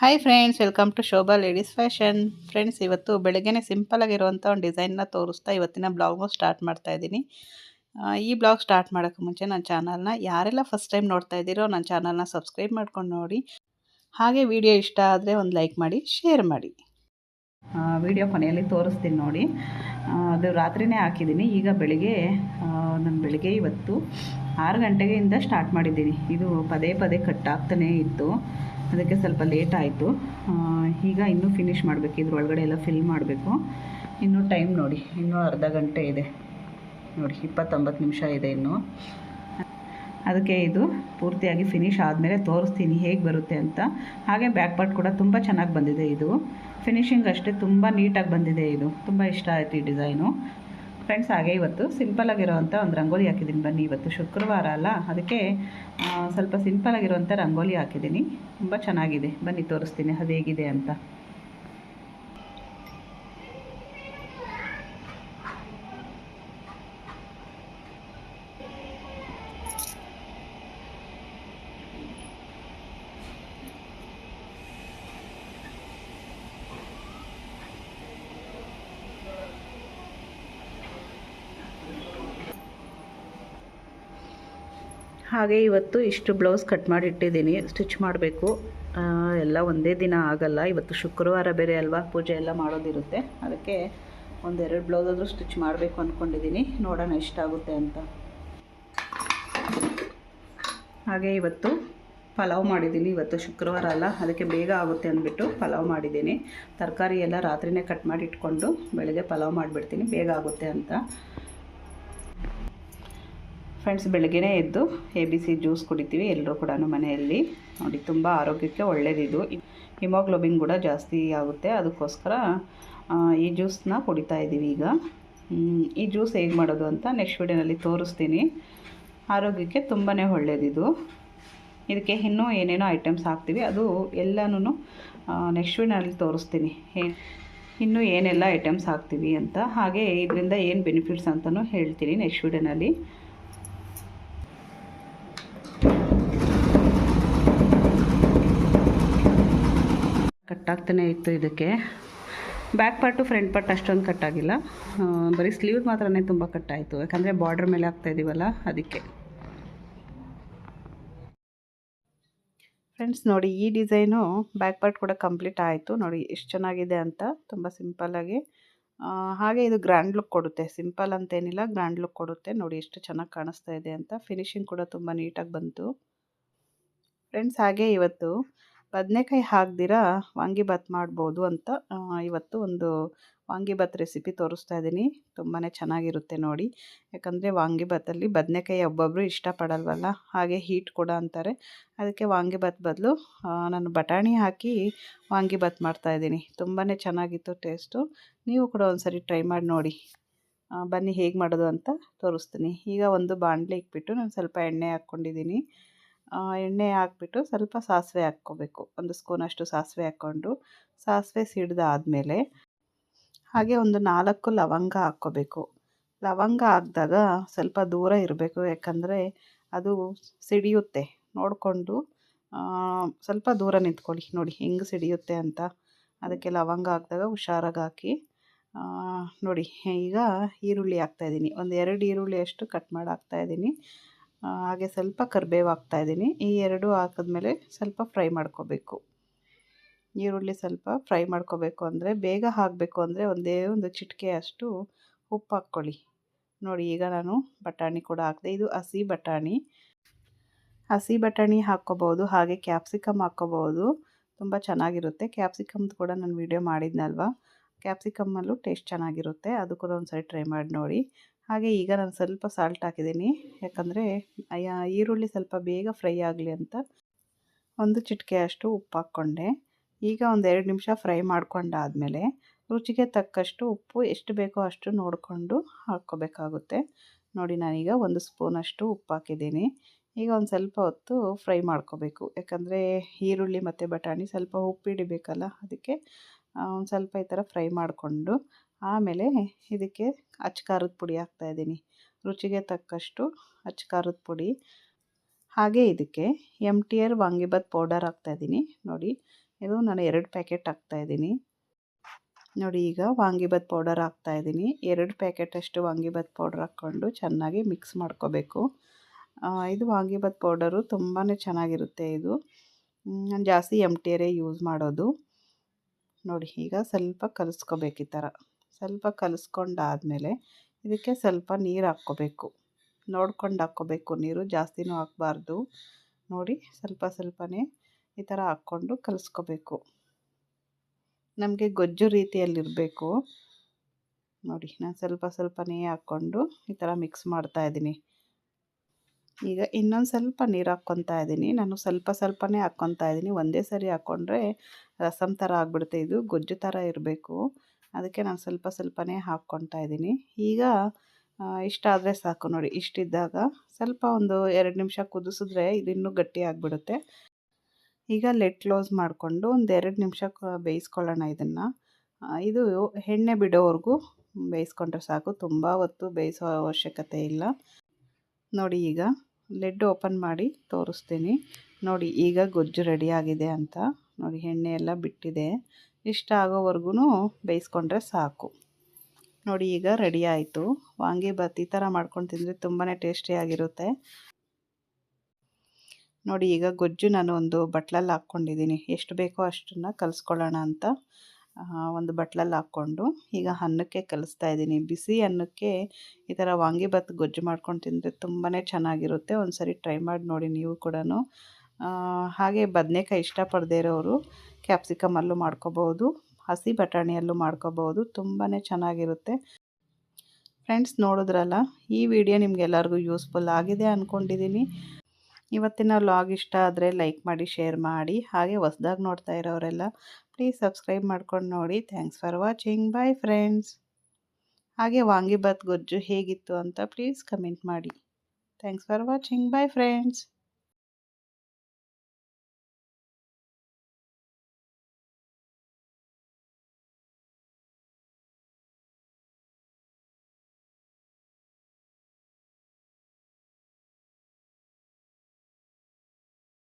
Hi friends welcome to Shobha ladies fashion friends ಇವತ್ತು ಬೆಳಗ್ಗೆನೇ ಸಿಂಪಲಾಗಿರುವಂಥ ಒಂದು ಡಿಸೈನ್ನ ತೋರಿಸ್ತಾ ಇವತ್ತಿನ ಬ್ಲಾಗು ಸ್ಟಾರ್ಟ್ ಮಾಡ್ತಾ ಇದ್ದೀನಿ. ಈ ಬ್ಲಾಗ್ ಸ್ಟಾರ್ಟ್ ಮಾಡೋಕ್ಕೆ ಮುಂಚೆ ನನ್ನ ಚಾನಲ್ನ ಯಾರೆಲ್ಲ ಫಸ್ಟ್ ಟೈಮ್ ನೋಡ್ತಾ ಇದ್ದೀರೋ ನನ್ನ ಚಾನಲ್ನ ಸಬ್ಸ್ಕ್ರೈಬ್ ಮಾಡ್ಕೊಂಡು ನೋಡಿ. ಹಾಗೆ ವಿಡಿಯೋ ಇಷ್ಟ ಆದರೆ ಒಂದು ಲೈಕ್ ಮಾಡಿ ಶೇರ್ ಮಾಡಿ. ವಿಡಿಯೋ ಕೊನೆಯಲ್ಲಿ ತೋರಿಸ್ತೀನಿ ನೋಡಿ. ಅದು ರಾತ್ರಿನೇ ಹಾಕಿದ್ದೀನಿ. ಈಗ ಬೆಳಿಗ್ಗೆ ನಾನು ಬೆಳಿಗ್ಗೆ ಇವತ್ತು ಆರು ಗಂಟೆಗೆಯಿಂದ ಸ್ಟಾರ್ಟ್ ಮಾಡಿದ್ದೀನಿ. ಇದು ಪದೇ ಪದೇ ಕಟ್ ಆಗ್ತಾನೇ ಇತ್ತು. ಅದಕ್ಕೆ ಸ್ವಲ್ಪ ಲೇಟ್ ಆಯಿತು. ಈಗ ಇನ್ನೂ ಫಿನಿಷ್ ಮಾಡಬೇಕು. ಇದ್ರೊಳಗಡೆ ಎಲ್ಲ ಫಿಲ್ ಮಾಡಬೇಕು. ಇನ್ನೂ ಟೈಮ್ ನೋಡಿ. ಇನ್ನೂ ಅರ್ಧ ಗಂಟೆ ಇದೆ. ನೋಡಿ, ಇಪ್ಪತ್ತೊಂಬತ್ತು ನಿಮಿಷ ಇದೆ ಇನ್ನು. ಅದಕ್ಕೆ ಇದು ಪೂರ್ತಿಯಾಗಿ ಫಿನಿಶ್ ಆದಮೇಲೆ ತೋರಿಸ್ತೀನಿ ಹೇಗೆ ಬರುತ್ತೆ ಅಂತ. ಹಾಗೆ ಬ್ಯಾಕ್ ಪಾರ್ಟ್ ಕೂಡ ತುಂಬ ಚೆನ್ನಾಗಿ ಬಂದಿದೆ ಇದು. ಫಿನಿಶಿಂಗ್ ಅಷ್ಟೇ ತುಂಬ ನೀಟಾಗಿ ಬಂದಿದೆ ಇದು. ತುಂಬ ಇಷ್ಟ ಆಯಿತು ಈ ಡಿಸೈನು ಫ್ರೆಂಡ್ಸ್ ಹಾಗೆ ಇವತ್ತು ಸಿಂಪಲಾಗಿರೋವಂಥ ಒಂದು ರಂಗೋಲಿ ಹಾಕಿದ್ದೀನಿ ಬನ್ನಿ. ಇವತ್ತು ಶುಕ್ರವಾರ ಅಲ್ಲ, ಅದಕ್ಕೆ ಸ್ವಲ್ಪ ಸಿಂಪಲಾಗಿರುವಂಥ ರಂಗೋಲಿ ಹಾಕಿದ್ದೀನಿ. ತುಂಬ ಚೆನ್ನಾಗಿದೆ. ಬನ್ನಿ ತೋರಿಸ್ತೀನಿ ಅದು ಹೇಗಿದೆ ಅಂತ. ಹಾಗೆ ಇವತ್ತು ಇಷ್ಟು ಬ್ಲೌಸ್ ಕಟ್ ಮಾಡಿ ಇಟ್ಟಿದ್ದೀನಿ, ಸ್ಟಿಚ್ ಮಾಡಬೇಕು. ಎಲ್ಲ ಒಂದೇ ದಿನ ಆಗಲ್ಲ, ಇವತ್ತು ಶುಕ್ರವಾರ ಬೇರೆ ಅಲ್ವಾ, ಪೂಜೆ ಎಲ್ಲ ಮಾಡೋದಿರುತ್ತೆ. ಅದಕ್ಕೆ ಒಂದೆರಡು ಬ್ಲೌಸ್ ಆದರೂ ಸ್ಟಿಚ್ ಮಾಡಬೇಕು ಅಂದ್ಕೊಂಡಿದ್ದೀನಿ ನೋಡೋಣ ಎಷ್ಟಾಗುತ್ತೆ ಅಂತ. ಹಾಗೆ ಇವತ್ತು ಪಲಾವ್ ಮಾಡಿದ್ದೀನಿ, ಇವತ್ತು ಶುಕ್ರವಾರ ಅಲ್ಲ, ಅದಕ್ಕೆ ಬೇಗ ಆಗುತ್ತೆ ಅಂದ್ಬಿಟ್ಟು ಪಲಾವ್ ಮಾಡಿದ್ದೀನಿ. ತರಕಾರಿ ಎಲ್ಲ ರಾತ್ರಿನೇ ಕಟ್ ಮಾಡಿ ಇಟ್ಕೊಂಡು ಬೆಳಗ್ಗೆ ಪಲಾವ್ ಮಾಡಿಬಿಡ್ತೀನಿ, ಬೇಗ ಆಗುತ್ತೆ ಅಂತ. ಫ್ರೆಂಡ್ಸ್ ಬೆಳಗ್ಗೆನೇ ಎದ್ದು ಎ ಬಿ ಸಿ ಜ್ಯೂಸ್ ಕುಡಿತೀವಿ. ಎಲ್ಲರೂ ಕೂಡ ಮನೆಯಲ್ಲಿ. ನೋಡಿ, ತುಂಬ ಆರೋಗ್ಯಕ್ಕೆ ಒಳ್ಳೆಯದಿದು ಹಿಮೋಗ್ಲೋಬಿನ್ ಕೂಡ ಜಾಸ್ತಿ ಆಗುತ್ತೆ. ಅದಕ್ಕೋಸ್ಕರ ಈ ಜ್ಯೂಸನ್ನ ಕುಡಿತಾ ಇದ್ದೀವಿ ಈಗ. ಈ ಜ್ಯೂಸ್ ಹೇಗೆ ಮಾಡೋದು ಅಂತ ನೆಕ್ಸ್ಟ್ ವೀಡಿಯೋನಲ್ಲಿ ತೋರಿಸ್ತೀನಿ. ಆರೋಗ್ಯಕ್ಕೆ ತುಂಬಾ ಒಳ್ಳೆಯದಿದು ಇದಕ್ಕೆ ಇನ್ನೂ ಏನೇನೋ ಐಟಮ್ಸ್ ಹಾಕ್ತೀವಿ. ಅದು ಎಲ್ಲನೂ ನೆಕ್ಸ್ಟ್ ವೀಡಿಯೋನಲ್ಲಿ ತೋರಿಸ್ತೀನಿ. ಇನ್ನೂ ಏನೆಲ್ಲ ಐಟಮ್ಸ್ ಹಾಕ್ತೀವಿ ಅಂತ. ಹಾಗೆ, ಇದರಿಂದ ಏನು ಬೆನಿಫಿಟ್ಸ್ ಅಂತಲೂ ಹೇಳ್ತೀನಿ ನೆಕ್ಸ್ಟ್ ವಿಡಿಯೋನಲ್ಲಿ ಕಟ್ಟಾಗ್ತಾನೆ ಇತ್ತು ಇದಕ್ಕೆ. ಬ್ಯಾಕ್ ಪಾರ್ಟು ಫ್ರಂಟ್ ಪಾರ್ಟ್ ಅಷ್ಟೊಂದು ಕಟ್ಟಾಗಿಲ್ಲ. ಬರೀ ಸ್ಲೀವ್ ಮಾತ್ರನೇ ತುಂಬ ಕಟ್ಟಾಯಿತು. ಯಾಕಂದರೆ ಬಾರ್ಡ್ರ್ ಮೇಲೆ ಹಾಕ್ತಾ ಇದ್ದೀವಲ್ಲ ಅದಕ್ಕೆ. ಫ್ರೆಂಡ್ಸ್ ನೋಡಿ, ಈ ಡಿಸೈನು ಬ್ಯಾಕ್ ಪಾರ್ಟ್ ಕೂಡ ಕಂಪ್ಲೀಟ್ ಆಯಿತು. ನೋಡಿ, ಎಷ್ಟು ಚೆನ್ನಾಗಿದೆ ಅಂತ, ತುಂಬ ಸಿಂಪಲ್ಲಾಗಿ ಹಾಗೆ ಇದು ಗ್ರ್ಯಾಂಡ್ ಲುಕ್ ಕೊಡುತ್ತೆ. ಸಿಂಪಲ್ ಅಂತೇನಿಲ್ಲ ಗ್ರ್ಯಾಂಡ್ ಲುಕ್ ಕೊಡುತ್ತೆ. ನೋಡಿ, ಎಷ್ಟು ಚೆನ್ನಾಗಿ ಕಾಣಿಸ್ತಾ ಇದೆ ಅಂತ. ಫಿನಿಶಿಂಗ್ ಕೂಡ ತುಂಬ ನೀಟಾಗಿ ಬಂತು. ಫ್ರೆಂಡ್ಸ್ ಹಾಗೆ ಇವತ್ತು ಬದನೆಕಾಯಿ ಹಾಕ್ದಿರ ವಾಂಗಿಭಾತ್ ಮಾಡ್ಬೋದು ಅಂತ ಇವತ್ತು ಒಂದು ವಾಂಗಿಭಾತ್ ರೆಸಿಪಿ ತೋರಿಸ್ತಾ ಇದ್ದೀನಿ. ತುಂಬಾ ಚೆನ್ನಾಗಿರುತ್ತೆ ನೋಡಿ. ಯಾಕಂದರೆ ವಾಂಗಿಭಾತಲ್ಲಿ ಬದನೆಕಾಯಿ ಒಬ್ಬೊಬ್ಬರು ಇಷ್ಟಪಡಲ್ವಲ್ಲ, ಹಾಗೆ ಹೀಟ್ ಕೂಡ ಅಂತಾರೆ. ಅದಕ್ಕೆ ವಾಂಗಿಭಾತ್ ಬದಲು ನಾನು ಬಟಾಣಿ ಹಾಕಿ ವಾಂಗಿಭಾತ್ ಮಾಡ್ತಾಯಿದ್ದೀನಿ ತುಂಬಾ ಚೆನ್ನಾಗಿತ್ತು ಟೇಸ್ಟು ನೀವು ಕೂಡ ಒಂದ್ಸರಿ ಟ್ರೈ ಮಾಡಿ ನೋಡಿ. ಬನ್ನಿ ಹೇಗೆ ಮಾಡೋದು ಅಂತ ತೋರಿಸ್ತೀನಿ. ಈಗ ಒಂದು ಬಾಣಲೆ ಇಕ್ಬಿಟ್ಟು ನಾನು ಸ್ವಲ್ಪ ಎಣ್ಣೆ ಹಾಕ್ಕೊಂಡಿದ್ದೀನಿ. ಎಣ್ಣೆ ಹಾಕ್ಬಿಟ್ಟು ಸ್ವಲ್ಪ ಸಾಸಿವೆ ಹಾಕ್ಕೋಬೇಕು. ಒಂದು ಸ್ಪೂನಷ್ಟು ಸಾಸಿವೆ ಹಾಕ್ಕೊಂಡು ಸಾಸಿವೆ ಸಿಡ್ದಾದ್ಮೇಲೆ ಹಾಗೆ ಒಂದು ನಾಲ್ಕು ಲವಂಗ ಹಾಕ್ಕೋಬೇಕು. ಲವಂಗ ಹಾಕಿದಾಗ ಸ್ವಲ್ಪ ದೂರ ಇರಬೇಕು, ಯಾಕಂದರೆ ಅದು ಸಿಡಿಯುತ್ತೆ. ನೋಡಿಕೊಂಡು ಸ್ವಲ್ಪ ದೂರ ನಿಂತ್ಕೊಳ್ಳಿ. ನೋಡಿ, ಹೆಂಗೆ ಸಿಡಿಯುತ್ತೆ ಅಂತ. ಅದಕ್ಕೆ ಲವಂಗ ಹಾಕಿದಾಗ ಹುಷಾರಾಗಿ ಹಾಕಿ ನೋಡಿ, ಈಗ ಈರುಳ್ಳಿ ಹಾಕ್ತಾಯಿದ್ದೀನಿ ಒಂದು ಎರಡು ಈರುಳ್ಳಿ ಅಷ್ಟು ಕಟ್ ಮಾಡಿ ಹಾಕ್ತಾಯಿದ್ದೀನಿ ಹಾಗೆ ಸ್ವಲ್ಪ ಕರಿಬೇವು ಹಾಕ್ತಾಯಿದ್ದೀನಿ ಈ ಎರಡು ಹಾಕಿದ್ಮೇಲೆ ಸ್ವಲ್ಪ ಫ್ರೈ ಮಾಡ್ಕೋಬೇಕು. ಈರುಳ್ಳಿ ಸ್ವಲ್ಪ ಫ್ರೈ ಮಾಡ್ಕೋಬೇಕು ಅಂದರೆ, ಬೇಗ ಹಾಕಬೇಕು ಅಂದರೆ ಒಂದೇ ಒಂದು ಚಿಟಿಕೆ ಅಷ್ಟು ಉಪ್ಪು ಹಾಕ್ಕೊಳ್ಳಿ. ನೋಡಿ, ಈಗ ನಾನು ಬಟಾಣಿ ಕೂಡ ಹಾಕಿದೆ. ಇದು ಹಸಿ ಬಟಾಣಿ. ಹಸಿ ಬಟಾಣಿ ಹಾಕ್ಕೋಬೋದು ಹಾಗೆ ಕ್ಯಾಪ್ಸಿಕಮ್ ಹಾಕ್ಕೋಬೋದು ತುಂಬ ಚೆನ್ನಾಗಿರುತ್ತೆ. ಕ್ಯಾಪ್ಸಿಕಮ್ದು ಕೂಡ ನಾನು ವೀಡಿಯೋ ಮಾಡಿದ್ನಲ್ವ? ಕ್ಯಾಪ್ಸಿಕಮ್ಮಲ್ಲೂ ಟೇಸ್ಟ್ ಚೆನ್ನಾಗಿರುತ್ತೆ. ಅದು ಕೂಡ ಒಂದು ಸರಿ ಟ್ರೈ ಮಾಡಿ ನೋಡಿ. ಹಾಗೆ ಈಗ ನಾನು ಸ್ವಲ್ಪ ಸಾಲ್ಟ್ ಹಾಕಿದ್ದೀನಿ. ಯಾಕಂದರೆ ಈರುಳ್ಳಿ ಸ್ವಲ್ಪ ಬೇಗ ಫ್ರೈ ಆಗಲಿ ಅಂತ ಒಂದು ಚಿಟಿಕೆ ಅಷ್ಟು ಉಪ್ಪು ಹಾಕ್ಕೊಂಡೆ. ಈಗ ಒಂದು ಎರಡು ನಿಮಿಷ ಫ್ರೈ ಮಾಡ್ಕೊಂಡಾದಮೇಲೆ ರುಚಿಗೆ ತಕ್ಕಷ್ಟು ಉಪ್ಪು ಎಷ್ಟು ಬೇಕೋ ಅಷ್ಟು ನೋಡಿಕೊಂಡು ಹಾಕ್ಕೋಬೇಕಾಗುತ್ತೆ. ನೋಡಿ, ನಾನೀಗ ಒಂದು ಸ್ಪೂನಷ್ಟು ಉಪ್ಪು ಹಾಕಿದ್ದೀನಿ. ಈಗ ಒಂದು ಸ್ವಲ್ಪ ಹೊತ್ತು ಫ್ರೈ ಮಾಡ್ಕೋಬೇಕು. ಯಾಕಂದರೆ, ಈರುಳ್ಳಿ ಮತ್ತು ಬಟಾಣಿ ಸ್ವಲ್ಪ ಉಪ್ಪು ಹಿಡಿಬೇಕಲ್ಲ ಅದಕ್ಕೆ ಒಂದು ಸ್ವಲ್ಪ ಈ ಥರ ಫ್ರೈ ಮಾಡಿಕೊಂಡು ಆಮೇಲೆ ಇದಕ್ಕೆ ಅಚ್ಚ ಪುಡಿ ಹಾಕ್ತಾಯಿದ್ದೀನಿ ರುಚಿಗೆ ತಕ್ಕಷ್ಟು ಅಚ್ಚ ಖಾರದ ಪುಡಿ. ಹಾಗೆ ಇದಕ್ಕೆ M T R vangibath powder ಹಾಕ್ತಾಯಿದ್ದೀನಿ ನೋಡಿ, ಇದು ನಾನು ಎರಡು ಪ್ಯಾಕೆಟ್ ಹಾಕ್ತಾಯಿದ್ದೀನಿ ನೋಡಿ, ಈಗ ವಾಂಗಿಬಾತ್ ಪೌಡರ್ ಹಾಕ್ತಾಯಿದ್ದೀನಿ ಎರಡು ಪ್ಯಾಕೆಟಷ್ಟು ವಾಂಗಿಬಾತ್ ಪೌಡರ್ ಹಾಕ್ಕೊಂಡು ಚೆನ್ನಾಗಿ ಮಿಕ್ಸ್ ಮಾಡ್ಕೋಬೇಕು. ಇದು ವಾಂಗಿಬಾತ್ ಪೌಡರು ತುಂಬಾ ಚೆನ್ನಾಗಿರುತ್ತೆ ಇದು. ನಾನು ಜಾಸ್ತಿ ಎಂ ಟಿ ಆರೇ ಯೂಸ್ ಮಾಡೋದು. ನೋಡಿ, ಈಗ ಸ್ವಲ್ಪ ಕಲಿಸ್ಕೋಬೇಕು ಈ ಥರ. ಸ್ವಲ್ಪ ಕಲಿಸ್ಕೊಂಡಾದಮೇಲೆ ಇದಕ್ಕೆ ಸ್ವಲ್ಪ ನೀರು ಹಾಕ್ಕೋಬೇಕು. ನೋಡ್ಕೊಂಡು ಹಾಕ್ಕೋಬೇಕು. ನೀರು ಜಾಸ್ತಿನೂ ಹಾಕ್ಬಾರ್ದು. ನೋಡಿ, ಸ್ವಲ್ಪ ಸ್ವಲ್ಪನೇ ಈ ಥರ ಹಾಕ್ಕೊಂಡು ಕಲಿಸ್ಕೋಬೇಕು. ನಮಗೆ ಗೊಜ್ಜು ರೀತಿಯಲ್ಲಿರಬೇಕು. ನೋಡಿ, ನಾನು ಸ್ವಲ್ಪ ಸ್ವಲ್ಪನೇ ಹಾಕ್ಕೊಂಡು ಈ ಥರ ಮಿಕ್ಸ್ ಮಾಡ್ತಾ ಇದ್ದೀನಿ. ಈಗ ಇನ್ನೊಂದು ಸ್ವಲ್ಪ ನೀರು ಹಾಕ್ಕೊತಾ ಇದ್ದೀನಿ. ನಾನು ಸ್ವಲ್ಪ ಸ್ವಲ್ಪನೇ ಹಾಕ್ಕೊತಾ ಇದ್ದೀನಿ. ಒಂದೇ ಸರಿ ಹಾಕ್ಕೊಂಡ್ರೆ ರಸಮ್ ಥರ ಆಗಿಬಿಡುತ್ತೆ. ಇದು ಗೊಜ್ಜು ಥರ ಇರಬೇಕು. ಅದಕ್ಕೆ ನಾನು ಸ್ವಲ್ಪ ಸ್ವಲ್ಪನೇ ಹಾಕ್ಕೊತಾ ಇದ್ದೀನಿ. ಈಗ ಇಷ್ಟಾದರೆ ಸಾಕು ನೋಡಿ, ಇಷ್ಟಿದ್ದಾಗ ಸ್ವಲ್ಪ ಒಂದು ಎರಡು ನಿಮಿಷ ಕುದಿಸಿದ್ರೆ ಇದು ಇನ್ನೂ ಗಟ್ಟಿ ಆಗಿಬಿಡುತ್ತೆ. ಈಗ ಲೆಟ್ ಕ್ಲೋಸ್ ಮಾಡಿಕೊಂಡು ಒಂದು ಎರಡು ನಿಮಿಷ ಬೇಯಿಸ್ಕೊಳ್ಳೋಣ ಇದನ್ನು. ಇದು ಎಣ್ಣೆ ಬಿಡೋವರೆಗೂ ಬೇಯಿಸ್ಕೊಂಡ್ರೆ ಸಾಕು, ತುಂಬ ಹೊತ್ತು ಬೇಯಿಸೋ ಅವಶ್ಯಕತೆ ಇಲ್ಲ. ನೋಡಿ ಈಗ ಲೆಡ್ ಓಪನ್ ಮಾಡಿ ತೋರಿಸ್ತೀನಿ. ನೋಡಿ ಈಗ ಗೊಜ್ಜು ರೆಡಿಯಾಗಿದೆ ಅಂತ. ನೋಡಿ, ಎಣ್ಣೆ ಎಲ್ಲ ಬಿಟ್ಟಿದೆ. ಇಷ್ಟ ಆಗೋವರೆಗೂ ಬೇಯಿಸ್ಕೊಂಡ್ರೆ ಸಾಕು. ನೋಡಿ, ಈಗ ರೆಡಿ ಆಯಿತು. ವಾಂಗಿಭಾತ್ ಈ ಥರ ಮಾಡ್ಕೊಂಡು ತಿಂದರೆ ತುಂಬಾ ಟೇಸ್ಟಿಯಾಗಿರುತ್ತೆ ನೋಡಿ, ಈಗ ಗೊಜ್ಜು ನಾನು ಒಂದು ಬಟ್ಲಲ್ಲಿ ಹಾಕ್ಕೊಂಡಿದ್ದೀನಿ. ಎಷ್ಟು ಬೇಕೋ ಅಷ್ಟನ್ನು ಕಲಿಸ್ಕೊಳ್ಳೋಣ ಅಂತ ಒಂದು ಬಟ್ಲಲ್ಲಿ ಹಾಕ್ಕೊಂಡು. ಈಗ ಅನ್ನಕ್ಕೆ ಕಲಿಸ್ತಾ ಇದ್ದೀನಿ. ಬಿಸಿ ಅನ್ನಕ್ಕೆ ಈ ಥರ ವಾಂಗಿಭಾತ್ ಗೊಜ್ಜು ಮಾಡ್ಕೊಂಡು ತಿಂದರೆ ತುಂಬಾ ಚೆನ್ನಾಗಿರುತ್ತೆ. ಒಂದು ಸರಿ ಟ್ರೈ ಮಾಡಿ ನೋಡಿ ನೀವು ಕೂಡ ಹಾಗೆ ಬದನೆಕಾಯಿ ಇಷ್ಟಪಡದೇ ಇರೋರು ಕ್ಯಾಪ್ಸಿಕಮಲ್ಲೂ ಮಾಡ್ಕೋಬೋದು ಹಸಿ ಬಟಾಣಿಯಲ್ಲೂ ಮಾಡ್ಕೋಬೋದು ತುಂಬಾ ಚೆನ್ನಾಗಿರುತ್ತೆ. ಫ್ರೆಂಡ್ಸ್ ನೋಡಿದ್ರಲ್ಲ, ಈ ವಿಡಿಯೋ ನಿಮಗೆಲ್ಲರಿಗೂ ಯೂಸ್ಫುಲ್ ಆಗಿದೆ ಅಂದ್ಕೊಂಡಿದ್ದೀನಿ ಇವತ್ತಿನ ಲಾಗ್ ಇಷ್ಟ ಆದರೆ ಲೈಕ್ ಮಾಡಿ ಶೇರ್ ಮಾಡಿ, ಹಾಗೆ ಹೊಸ್ದಾಗಿ ನೋಡ್ತಾ ಇರೋರೆಲ್ಲ ಪ್ಲೀಸ್ ಸಬ್ಸ್ಕ್ರೈಬ್ ಮಾಡ್ಕೊಂಡು ನೋಡಿ. Thanks for watching bye friends ಹಾಗೆ ವಾಂಗಿಬಾತ್ ಗೊಜ್ಜು ಹೇಗಿತ್ತು ಅಂತ ಪ್ಲೀಸ್ ಕಮೆಂಟ್ ಮಾಡಿ. Thanks for watching bye friends